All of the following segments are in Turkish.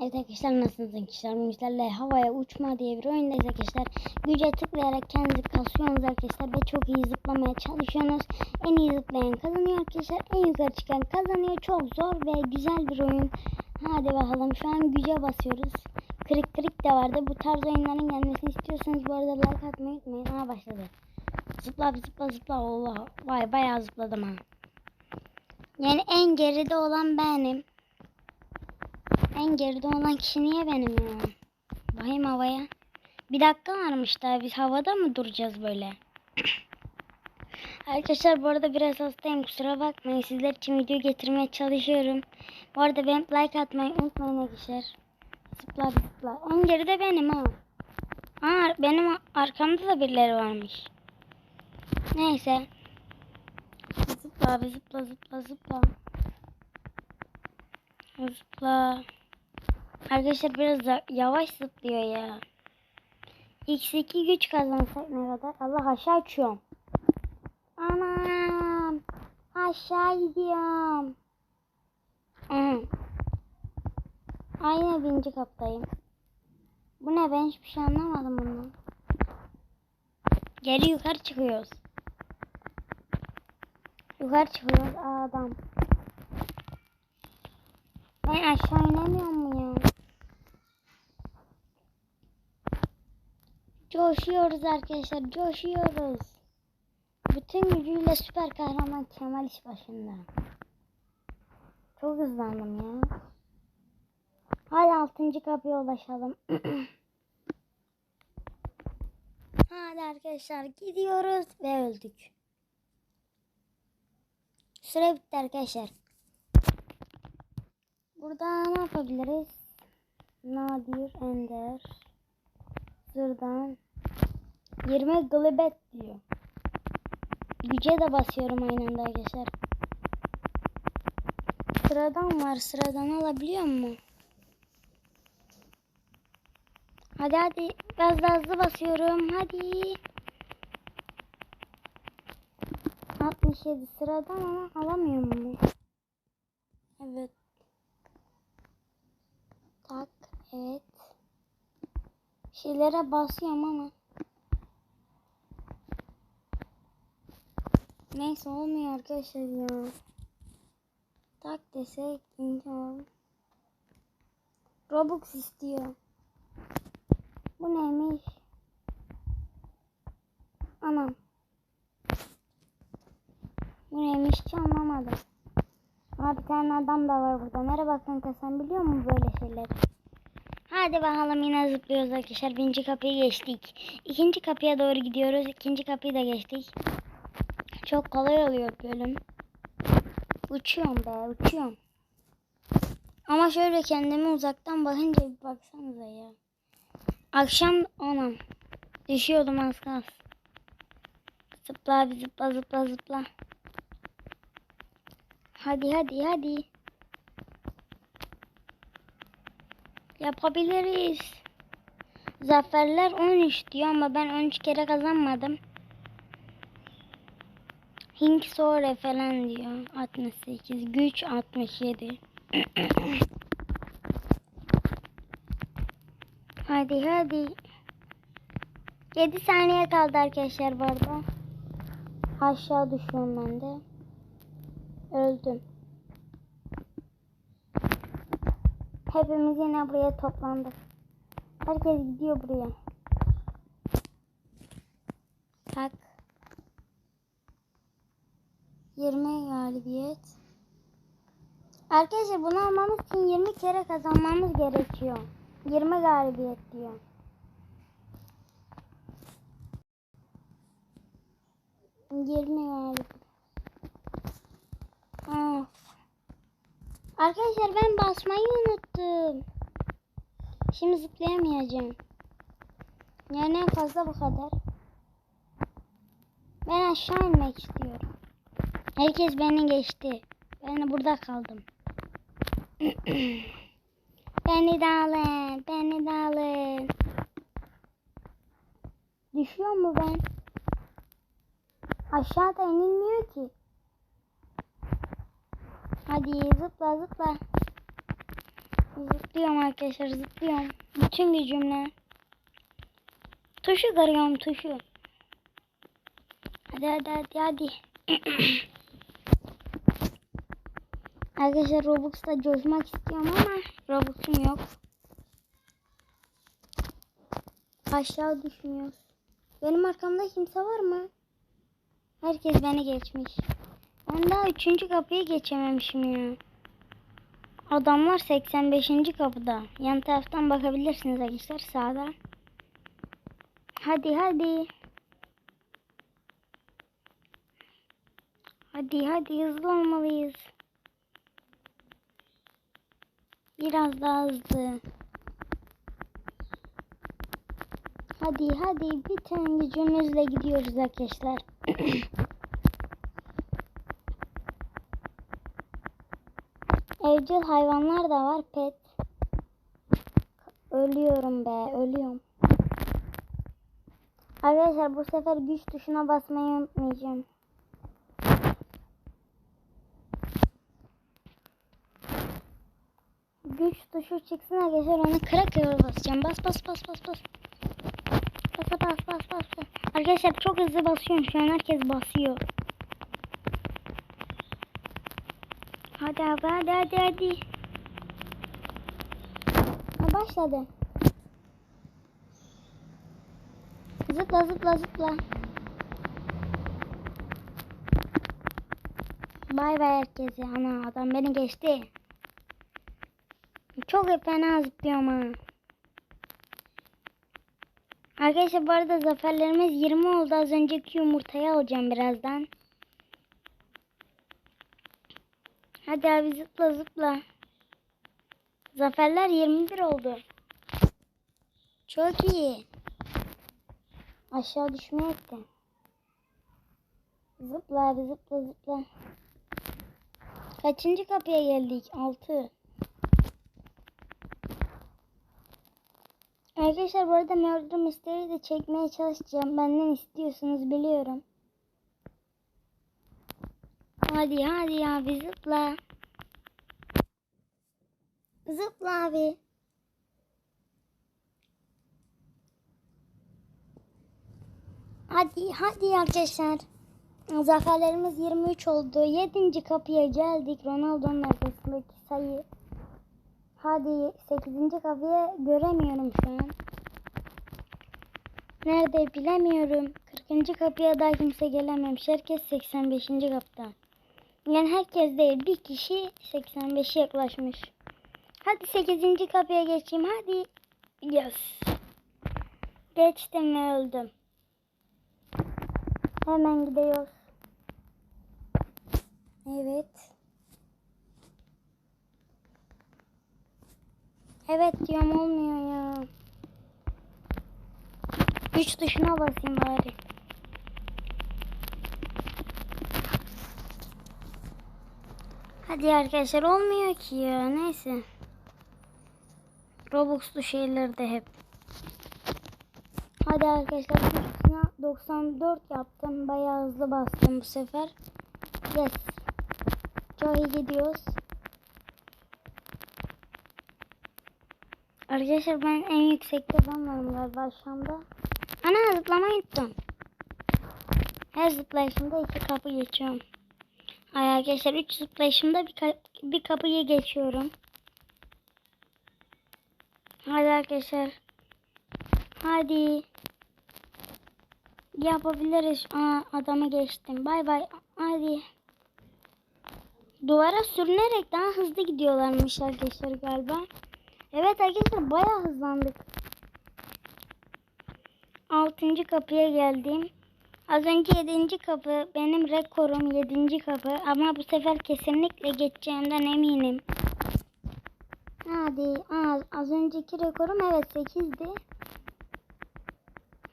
Evet arkadaşlar nasılsınız arkadaşlar? Bizlerle havaya uçma diye bir oyundayız arkadaşlar. Güce tıklayarak kendinizi kasıyorsunuz arkadaşlar ve çok iyi zıplamaya çalışıyorsunuz. En iyi zıplayan kazanıyor arkadaşlar. En yukarı çıkan kazanıyor. Çok zor ve güzel bir oyun. Hadi bakalım şu an güce basıyoruz. Kırık kırık da vardı. Bu tarz oyunların gelmesini istiyorsanız bu arada like atmayı unutmayın. Ha başladı. Zıpla zıpla zıpla. Allah. Vay bayağı zıpladım ha. Yani en geride olan benim. En geride olan kişi niye benim ya? Bakayım havaya. Bir dakika varmış daha biz havada mı duracağız böyle? Arkadaşlar bu arada biraz hastayım kusura bakmayın sizler için video getirmeye çalışıyorum. Bu arada ben like atmayı unutmayın arkadaşlar. Zıpla zıpla. En geride benim ha. Aa benim arkamda da birileri varmış. Neyse. Zıpla abi zıpla zıpla zıpla. Zıpla. Arkadaşlar biraz yavaş zıplıyor ya. X2 güç kazansak ne kadar? Allah aşağı uçuyorum. Anam. Aşağı gidiyorum. Aynı birinci kaptayım. Bu ne ben hiçbir şey anlamadım bundan. Geri yukarı çıkıyoruz. Yukarı çıkıyoruz adam. Ben aşağı inemiyor mu ya? Coşuyoruz arkadaşlar, coşuyoruz. Bütün gücüyle süper kahraman Kemal iş başında. Çok hızlandım ya. Hadi altıncı kapıya ulaşalım. Hadi arkadaşlar gidiyoruz ve öldük. Süre bitti arkadaşlar. Burada ne yapabiliriz? Nadir, Ender, Zırdan, 20 glibet diyor. Güce de basıyorum aynı anda arkadaşlar. Sıradan var. Sıradan alabiliyor mu? Hadi hadi. Biraz daha hızlı basıyorum. Hadi. 67 sıradan ama alamıyor mu? Evet. Tak. Evet. Şeylere basıyorum ama. Neyse olmuyor arkadaşlar ya. Tak desek imkan. Robux istiyor. Bu neymiş? Anam. Bu neymiş ki anlamadım. Ama bir tane adam da var burada. Merhaba kanka sen biliyor musun böyle şeyleri? Hadi bakalım yine zıplıyoruz arkadaşlar. Birinci kapıyı geçtik. İkinci kapıya doğru gidiyoruz. İkinci kapıyı da geçtik. Çok kolay oluyor bölüm. Uçuyorum be uçuyorum. Ama şöyle kendimi uzaktan bakınca bir baksanıza ya. Akşam anam. Düşüyordum az kalsın. Zıpla abi zıpla zıpla zıpla. Hadi hadi hadi. Yapabiliriz. Zaferler 13 diyor ama ben 13 kere kazanmadım. Hink Sore falan diyor. 68. Güç 67. hadi hadi. 7 saniye kaldı arkadaşlar bu arada. Aşağı düşüyorum ben de. Öldüm. Hepimiz yine buraya toplandık. Herkes gidiyor buraya. Tak. 20 galibiyet. Arkadaşlar bunu almamız için 20 kere kazanmamız gerekiyor. 20 galibiyet diyor. Yirmi galibiyet. Arkadaşlar ben basmayı unuttum. Şimdi zıplayamayacağım. Yani en fazla bu kadar. Ben aşağı inmek istiyorum. Herkes beni geçti. Ben burada kaldım. beni de alın. Beni de alın. Düşüyor mu ben? Aşağıda inilmiyor ki. Hadi zıpla zıpla. Zıplıyorum arkadaşlar zıplıyorum. Bütün gücümle. Tuşu kırıyorum tuşu. Hadi hadi hadi hadi. arkadaşlar Robux'ta coşmak istiyorum ama Robux'um yok. Aşağı düşmüyoruz. Benim arkamda kimse var mı? Herkes beni geçmiş. Ben daha üçüncü kapıyı geçememişim ya. Adamlar 85. kapıda. Yan taraftan bakabilirsiniz arkadaşlar sağda. Hadi hadi. Hadi hadi hızlı olmalıyız. Biraz daha hızlı. Hadi hadi bütün gücümüzle gidiyoruz arkadaşlar. Evcil hayvanlar da var pet. Ölüyorum be ölüyorum. Arkadaşlar bu sefer güç tuşuna basmayı unutmayacağım. Güç tuşu çıksın arkadaşlar onu kıra kıra basacağım. Bas bas bas bas bas. Bas bas bas bas bas. Arkadaşlar çok hızlı basıyorum şu an herkes basıyor. Hadi abi hadi hadi hadi. Ha, başladı. Zıpla zıpla zıpla. Bay bay herkese. Ana adam beni geçti. Çok fena zıplıyorum ha. Arkadaşlar bu arada zaferlerimiz 20 oldu. Az önceki yumurtayı alacağım birazdan. Hadi abi zıpla zıpla. Zaferler 21 oldu. Çok iyi. Aşağı düşmeye etti. Zıpla abi zıpla zıpla. Kaçıncı kapıya geldik? 6. Arkadaşlar bu arada Murder Mystery'i de çekmeye çalışacağım. Benden istiyorsunuz biliyorum. Hadi hadi abi zıpla. Zıpla abi. Hadi hadi arkadaşlar. Zaferlerimiz 23 oldu. 7. kapıya geldik. Ronaldo'nun arkasındaki sayı. Hadi 8. kapıya göremiyorum şu an. Nerede bilemiyorum. 40. kapıya daha kimse gelememiş. Herkes 85. kapıda. Yani herkes değil. Bir kişi 85'e yaklaşmış. Hadi 8. kapıya geçeyim. Hadi. Yes. Geçtim ve öldüm. Hemen gidiyoruz. Evet. Evet diyorum olmuyor ya. Güç tuşuna basayım bari. Hadi arkadaşlar olmuyor ki ya. Neyse. Robux'lu şeyler de hep. Hadi arkadaşlar güç tuşuna 94 yaptım. Bayağı hızlı bastım bu sefer. Yes. Çok iyi gidiyoruz. Arkadaşlar ben en yüksekte ben varım galiba şu. Ana zıplamayı unuttum. Her zıplayışımda iki kapı geçiyorum. Ay arkadaşlar üç zıplayışımda bir, ka- bir kapıyı geçiyorum. Hadi arkadaşlar. Hadi. Yapabiliriz. Aa, adamı geçtim. Bay bay. Hadi. Duvara sürünerek daha hızlı gidiyorlarmış arkadaşlar galiba. Evet arkadaşlar bayağı hızlandık. Altıncı kapıya geldim. Az önce yedinci kapı benim rekorum yedinci kapı ama bu sefer kesinlikle geçeceğimden eminim. Hadi az, az önceki rekorum evet sekizdi.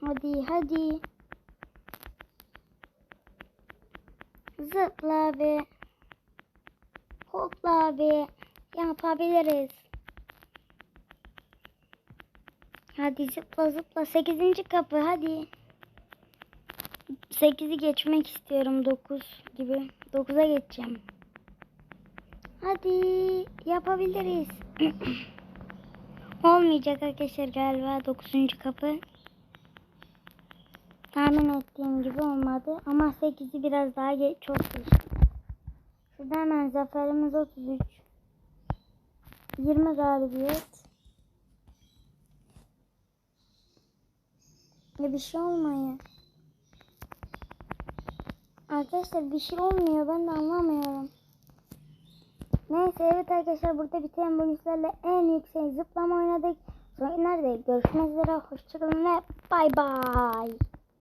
Hadi hadi. Zıpla abi. Hopla abi. Yapabiliriz. Hadi zıpla zıpla. Sekizinci kapı hadi. Sekizi geçmek istiyorum. Dokuz gibi. Dokuza geçeceğim. Hadi yapabiliriz. Olmayacak arkadaşlar galiba 9. kapı. Tahmin ettiğim gibi olmadı. Ama 8'i biraz daha ge- çok geçti. Şurada hemen zaferimiz 33. 20 galibiyet. Ya bir şey olmuyor. Arkadaşlar bir şey olmuyor. Ben de anlamıyorum. Neyse evet arkadaşlar burada biten bonuslarla en yüksek zıplama oynadık. Sonra nerede görüşmek üzere. Hoşçakalın ve bay bay.